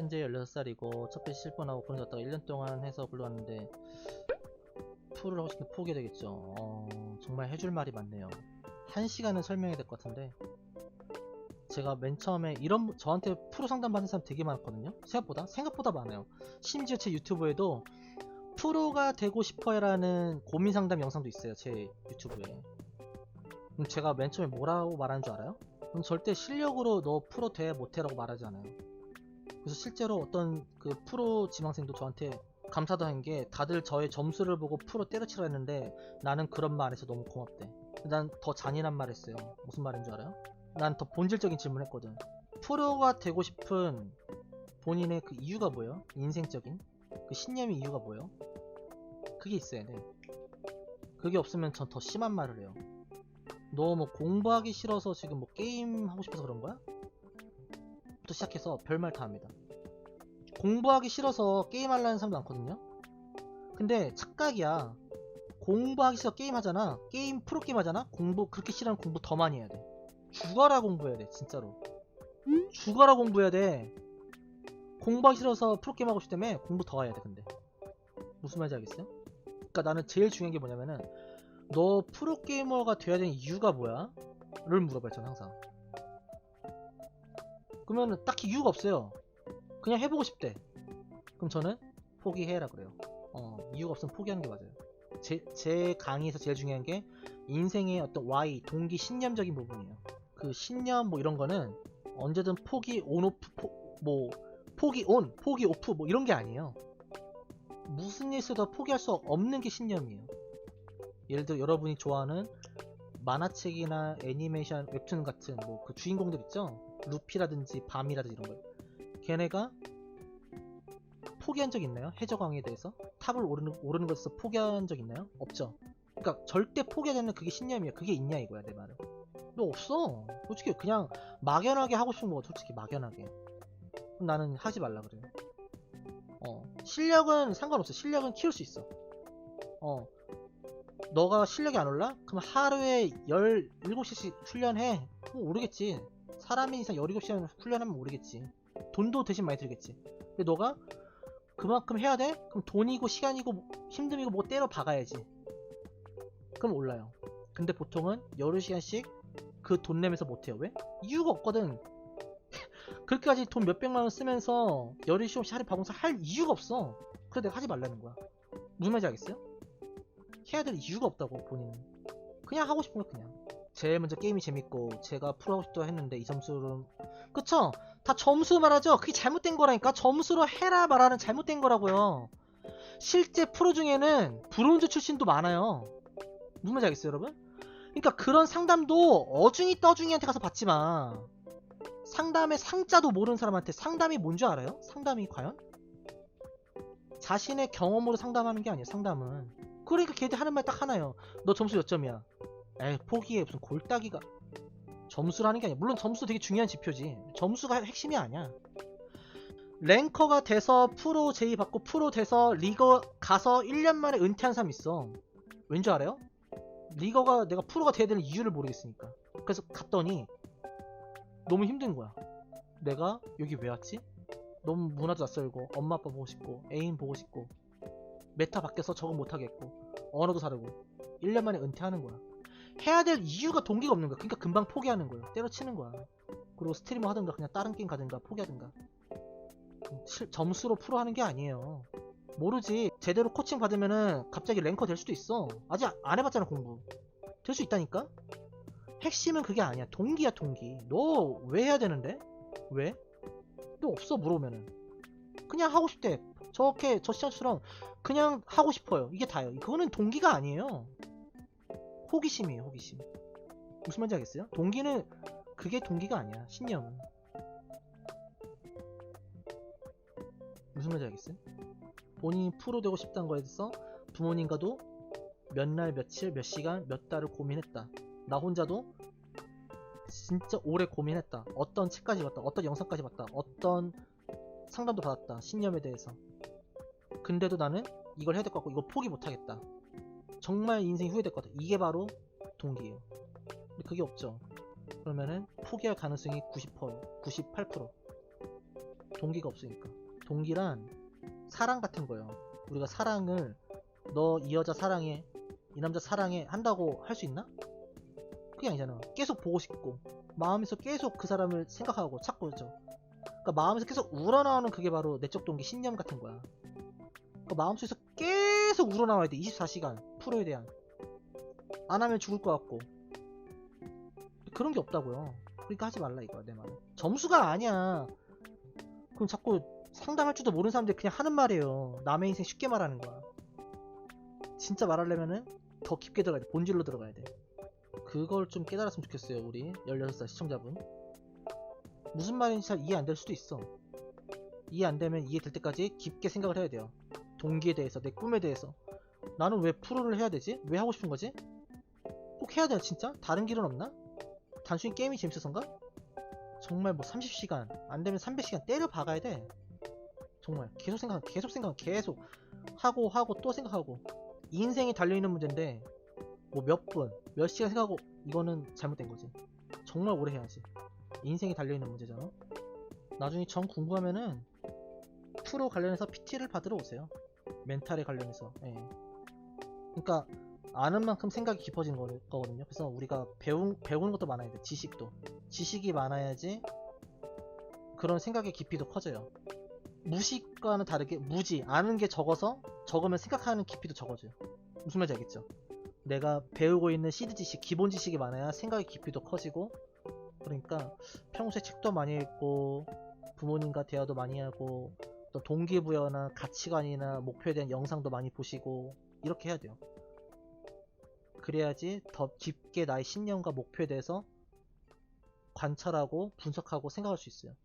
현재 16살이고 첫 배치 실뻔하고 군에 갔다가 1년 동안 해서 불러왔는데 프로를 하고 싶은데 포기해야 되겠죠. 어, 정말 해줄 말이 많네요. 한 시간은 설명해야 될 것 같은데 제가 맨 처음에 이런 저한테 프로 상담 받는 사람 되게 많거든요. 생각보다 생각보다 많아요. 심지어 제 유튜브에도 프로가 되고 싶어요라는 고민 상담 영상도 있어요. 제 유튜브에. 그럼 제가 맨 처음에 뭐라고 말하는 줄 알아요? 그럼 절대 실력으로 너 프로 돼 못해라고 말하지 않아요. 그래서 실제로 어떤 그 프로 지망생도 저한테 감사도 한 게 다들 저의 점수를 보고 프로 때려치라 했는데 나는 그런 말에서 너무 고맙대. 난 더 잔인한 말 했어요. 무슨 말인 줄 알아요? 난 더 본질적인 질문 했거든. 프로가 되고 싶은 본인의 그 이유가 뭐예요? 인생적인? 그 신념의 이유가 뭐예요? 그게 있어야 돼. 그게 없으면 전 더 심한 말을 해요. 너 뭐 공부하기 싫어서 지금 뭐 게임 하고 싶어서 그런 거야? 부터 시작해서 별말 다 합니다. 공부하기 싫어서 게임 하려는 사람도 많거든요? 근데 착각이야. 공부하기 싫어 게임 하잖아. 게임 프로 게임 하잖아? 공부, 그렇게 싫어하면 공부 더 많이 해야 돼. 죽어라 공부해야 돼, 진짜로. 죽어라 공부해야 돼. 공부하기 싫어서 프로 게임 하고 싶다며 공부 더 해야 돼, 근데. 무슨 말인지 알겠어요? 그니까 나는 제일 중요한 게 뭐냐면은, 너 프로게이머가 돼야 되는 이유가 뭐야? 를 저는 항상. 그러면 딱히 이유가 없어요. 그냥 해보고 싶대. 그럼 저는 포기해라 그래요. 어, 이유가 없으면 포기하는 게 맞아요. 제, 제 강의에서 제일 중요한 게 인생의 어떤 Y, 동기, 신념적인 부분이에요. 그 신념 뭐 이런 거는 언제든 포기, 온, 오프, 포, 뭐, 포기 온, 포기 오프 뭐 이런 게 아니에요. 무슨 일 있어도 포기할 수 없는 게 신념이에요. 예를 들어 여러분이 좋아하는 만화책이나 애니메이션, 웹툰 같은 뭐 그 주인공들 있죠? 루피라든지 밤이라든지 이런 거. 걔네가 포기한 적 있나요? 해적왕에 대해서? 탑을 오르는, 오르는 것에서 포기한 적 있나요? 없죠. 그러니까 절대 포기하지 않는 그게 신념이야. 그게 있냐 이거야 내 말은. 너 없어. 솔직히 그냥 막연하게 하고 싶은 거 솔직히 막연하게. 나는 하지 말라 그래요. 어 실력은 상관없어. 실력은 키울 수 있어. 어 너가 실력이 안 올라? 그럼 하루에 17시씩 훈련해. 뭐 오르겠지. 사람이 이상 17시간 훈련하면 오르겠지. 돈도 대신 많이 들겠지. 근데 너가 그만큼 해야 돼? 그럼 돈이고 시간이고 힘듦이고 뭐 때려 박아야지. 그럼 올라요. 근데 보통은 8시간씩 그 돈 내면서 못해요. 왜? 이유가 없거든. 그렇게까지 돈 몇백만 원 쓰면서 8시간씩 하루 박으면서 할 이유가 없어. 그래서 내가 하지 말라는 거야. 무슨 말인지 알겠어요? 해야 될 이유가 없다고 본인은. 그냥 하고 싶은 거 그냥. 제일 먼저 게임이 재밌고 제가 프로 하고 싶다 했는데 이 점수는 그쵸? 다 점수 말하죠? 그게 잘못된 거라니까 점수로 해라 말하는 잘못된 거라고요 실제 프로 중에는 브론즈 출신도 많아요 무슨 말인지 알겠어요 여러분? 그러니까 그런 상담도 어중이 떠중이한테 가서 받지 마 상담의 상자도 모르는 사람한테 상담이 뭔 줄 알아요? 상담이 과연? 자신의 경험으로 상담하는 게 아니에요 상담은 그러니까 걔들 하는 말 딱 하나요 너 점수 몇 점이야 에이 포기해. 무슨 골따기가. 점수라는 게 아니야. 물론 점수 되게 중요한 지표지. 점수가 핵심이 아니야. 랭커가 돼서 프로 제의 받고 프로 돼서 리거 가서 1년 만에 은퇴한 사람 있어. 왠지 알아요? 리거가 내가 프로가 돼야 되는 이유를 모르겠으니까. 그래서 갔더니 너무 힘든 거야. 내가 여기 왜 왔지? 너무 문화도 낯설고 엄마 아빠 보고 싶고 애인 보고 싶고 메타 바뀌어서 적응 못하겠고 언어도 다르고 1년 만에 은퇴하는 거야 해야 될 이유가 동기가 없는 거야. 그러니까 금방 포기하는 거야. 때려치는 거야. 그리고 스트리머 하든가 그냥 다른 게임 가든가 포기하든가. 실- 점수로 프로 하는 게 아니에요. 모르지. 제대로 코칭 받으면은 갑자기 랭커 될 수도 있어. 아직 안 해봤잖아 공부. 될 수 있다니까. 핵심은 그게 아니야. 동기야 동기. 너 왜 해야 되는데? 왜? 너 없어 물어보면은. 그냥 하고 싶대. 저렇게 저 시장처럼 그냥 하고 싶어요. 이게 다예요. 그거는 동기가 아니에요. 호기심이에요, 호기심. 무슨 말인지 알겠어요? 동기는 그게 동기가 아니야, 신념은. 무슨 말인지 알겠어요? 본인이 프로 되고 싶다는 거에 대해서 부모님과도 몇 날, 며칠, 몇 시간, 몇 달을 고민했다. 나 혼자도 진짜 오래 고민했다. 어떤 책까지 봤다. 어떤 영상까지 봤다. 어떤 상담도 받았다. 신념에 대해서. 근데도 나는 이걸 해야 될 것 같고 이거 포기 못하겠다. 정말 인생이 같아. 이게 바로 동기예요. 근데 그게 없죠. 그러면은 포기할 가능성이 90%, 98%. 동기가 없으니까. 동기란 사랑 같은 거예요. 우리가 사랑을 너 이 여자 사랑해, 이 남자 사랑해 한다고 할 수 있나? 그게 아니잖아. 계속 보고 싶고 마음에서 계속 그 사람을 생각하고 찾고 있죠. 그러니까 마음에서 계속 우러나오는 그게 바로 내적 동기 신념 같은 거야. 그러니까 마음속에서 계속 우러나와야 돼. 24시간 프로에 대한. 안 하면 죽을 것 같고. 그런 게 없다고요. 그러니까 하지 말라 이거야 내 말은. 점수가 아니야. 그럼 자꾸 상담할 줄도 모르는 사람들이 그냥 하는 말이에요. 남의 인생 쉽게 말하는 거야. 진짜 말하려면은 더 깊게 들어가야 돼. 본질로 들어가야 돼. 그걸 좀 깨달았으면 좋겠어요, 우리 16살 시청자분. 무슨 말인지 잘 이해 안 될 수도 있어. 이해 안 되면 이해 될 때까지 깊게 생각을 해야 돼요. 동기에 대해서, 내 꿈에 대해서. 나는 왜 프로를 해야 되지? 왜 하고 싶은 거지? 꼭 해야 돼요, 진짜? 다른 길은 없나? 단순히 게임이 재밌어서인가? 정말 뭐 30시간, 안 되면 300시간 때려 박아야 돼. 정말 계속 생각, 계속 생각, 계속 하고 하고 또 생각하고 인생이 달려 있는 문제인데 뭐 몇 분, 몇 시간 생각하고 이거는 잘못된 거지. 정말 오래 해야지. 인생이 달려 있는 문제잖아. 나중에 정 궁금하면은 프로 관련해서 PT를 받으러 오세요. 멘탈에 관련해서. 예. 그러니까 아는 만큼 생각이 거, 거거든요. 그래서 우리가 배운 배우는 것도 많아야 돼. 지식도. 지식이 많아야지 그런 생각의 깊이도 커져요. 무식과는 다르게 무지 아는 게 적어서 적으면 생각하는 깊이도 적어져요. 무슨 말인지 알겠죠? 내가 배우고 있는 시드 지식, 기본 지식이 많아야 생각의 깊이도 커지고 그러니까 평소에 책도 많이 읽고 부모님과 대화도 많이 하고 또 동기부여나 가치관이나 목표에 대한 영상도 많이 보시고 이렇게 해야 돼요. 그래야지 더 깊게 나의 신념과 목표에 대해서 관찰하고 분석하고 생각할 수 있어요.